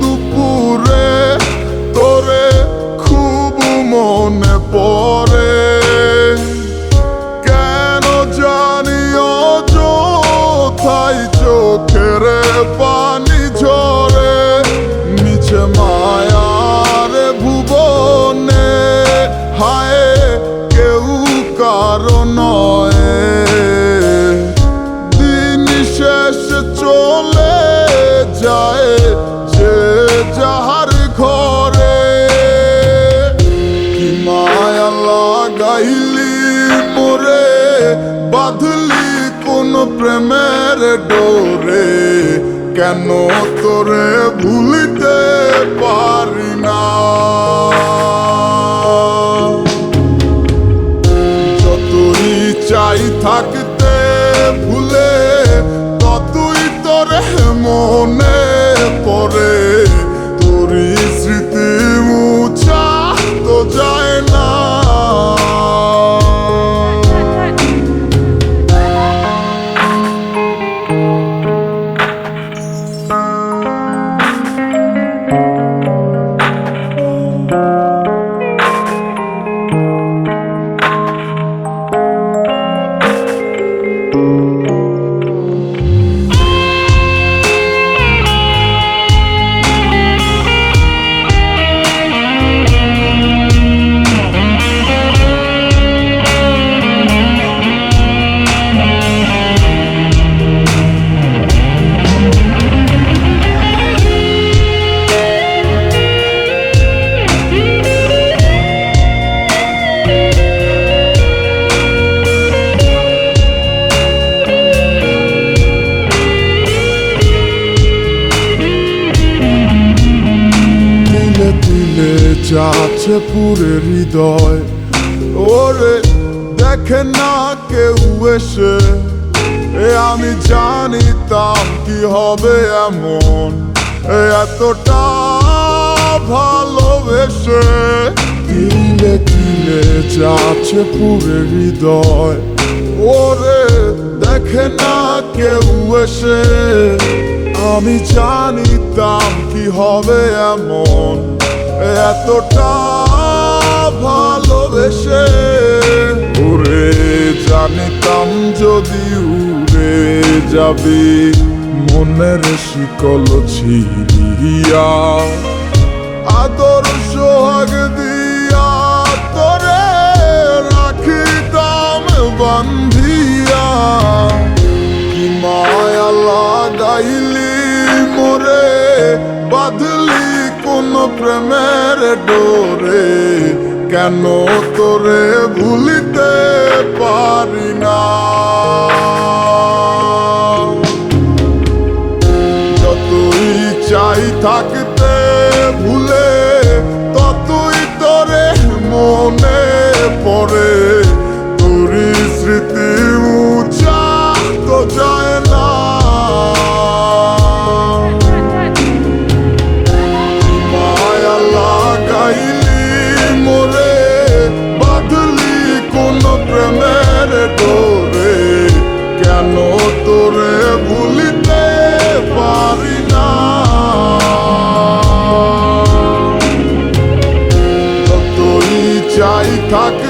দুপুরে তোরে খুব মনে পড়ে। কেন তোরে ভুলিতে পারি? যাচ্ছে পুরে হৃদয়। ওরে, দেখে না কেউ এসে। এ আমি জানিতাম কি হবে এমন। এতটা ভালোবেসে। তিলে তিলে যাচ্ছে পুরে হৃদয়। ওরে, দেখে না কেউ এসে। আমি জানিতাম কি হবে এমন। এতটা ভালোবেসে উড়ে জানিতাম যদি উড়ে যাবি, মনের শিকল ছিড়িয়া। আদর সোহাগ দিয়া তোরে রাখিতাম, বান্ধিয়া। কি মায়া লাগাইলি মোরে, বাঁধলি কোন প্রেমের ডোরে, কেন তোরে ভুলিতে পারি না? যতই চাই থাকতে ভুলে, ততই তোরে মনে পড়ে। যতই চাই থাকতে